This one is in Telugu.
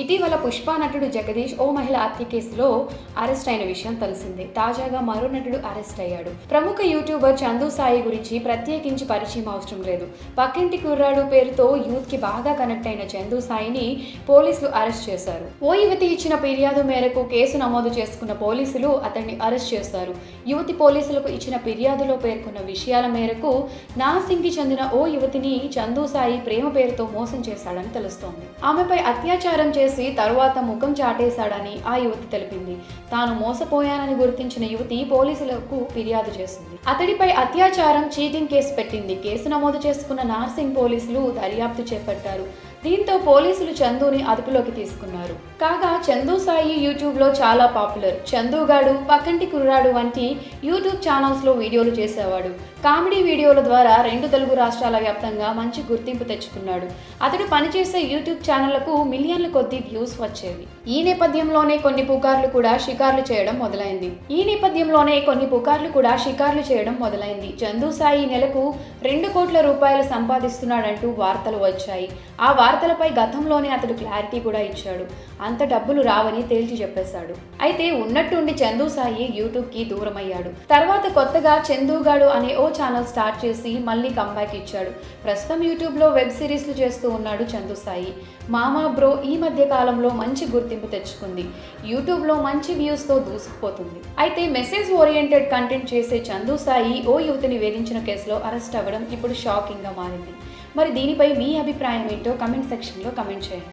ఇటీవల పుష్ప నటుడు జగదీష్ ఓ మహిళ హత్య కేసులో అరెస్ట్ అయిన విషయం తెలిసిందే. తాజాగా మరో నటుడు అరెస్ట్ అయ్యాడు. ప్రముఖ యూట్యూబర్ చందు సాయి గురించి ప్రత్యేకించి పరిచయం అవసరం లేదు. పక్కింటి కుర్రాడు పేరుతో యూత్కి బాగా కనెక్ట్ అయిన చందు సాయిని పోలీసులు అరెస్ట్ చేశారు. ఓ యువతి ఇచ్చిన ఫిర్యాదు మేరకు కేసు నమోదు చేసుకున్న పోలీసులు అతన్ని అరెస్ట్ చేశారు. యువతి పోలీసులకు ఇచ్చిన ఫిర్యాదులో పేర్కొన్న విషయాల మేరకు నాసింగ్కి చెందిన ఓ యువతిని చందు సాయి ప్రేమ పేరుతో మోసం చేశాడని తెలుస్తోంది. ఆమెపై అత్యాచారం చేసి తరువాత ముఖం చాటేశాడని ఆ యువతి తెలిపింది. తాను మోసపోయానని గుర్తించిన యువతి పోలీసులకు ఫిర్యాదు చేసింది. అతడిపై అత్యాచారం చీటింగ్ కేసు పెట్టింది. కేసు నమోదు చేసుకున్న నార్సింగ్ పోలీసులు దర్యాప్తు చేపట్టారు. దీంతో పోలీసులు చందుని అదుపులోకి తీసుకున్నారు. కాగా చందు సాయి యూట్యూబ్లో చాలా పాపులర్. చందుగాడు పక్కంటి కుర్రాడు వంటి యూట్యూబ్ ఛానల్స్లో వీడియోలు చేసేవాడు. కామెడీ వీడియోల ద్వారా రెండు తెలుగు రాష్ట్రాల వ్యాప్తంగా మంచి గుర్తింపు తెచ్చుకున్నాడు. అతడు పనిచేసే యూట్యూబ్ ఛానళ్ళకు మిలియన్ల కొద్ది వ్యూస్ వచ్చేవి. ఈ నేపథ్యంలోనే కొన్ని పుకార్లు కూడా షికార్లు చేయడం మొదలైంది. ఈ నేపథ్యంలోనే కొన్ని పుకార్లు కూడా షికార్లు చేయడం మొదలైంది. చందు సాయి నెలకు రెండు కోట్ల రూపాయలు సంపాదిస్తున్నాడంటూ వార్తలు వచ్చాయి. ఆ వార్తలపై గతంలోనే అతడు క్లారిటీ కూడా ఇచ్చాడు. అంత డబ్బులు రావని తేల్చి చెప్పేశాడు. అయితే ఉన్నట్టుండి చందు సాయి యూట్యూబ్కి దూరమయ్యాడు. తర్వాత కొత్తగా చందుగాడు అనే ఓ ఛానల్ స్టార్ట్ చేసి మళ్ళీ కంబ్యాక్ ఇచ్చాడు. ప్రస్తుతం యూట్యూబ్లో వెబ్ సిరీస్లు చేస్తూ ఉన్నాడు చందు సాయి. మామా బ్రో ఈ మధ్య కాలంలో మంచి గుర్తింపు తెచ్చుకుంది. యూట్యూబ్లో మంచి వ్యూస్తో దూసుకుపోతుంది. అయితే మెసేజ్ ఓరియంటెడ్ కంటెంట్ చేసే చందు సాయి ఓ యువతిని వేధించిన కేసులో అరెస్ట్ అవ్వడం ఇప్పుడు షాకింగ్గా మారింది. మరి దీనిపై మీ అభిప్రాయం ఏంటో కమెంట్ సెక్షన్లో కమెంట్ చేయండి.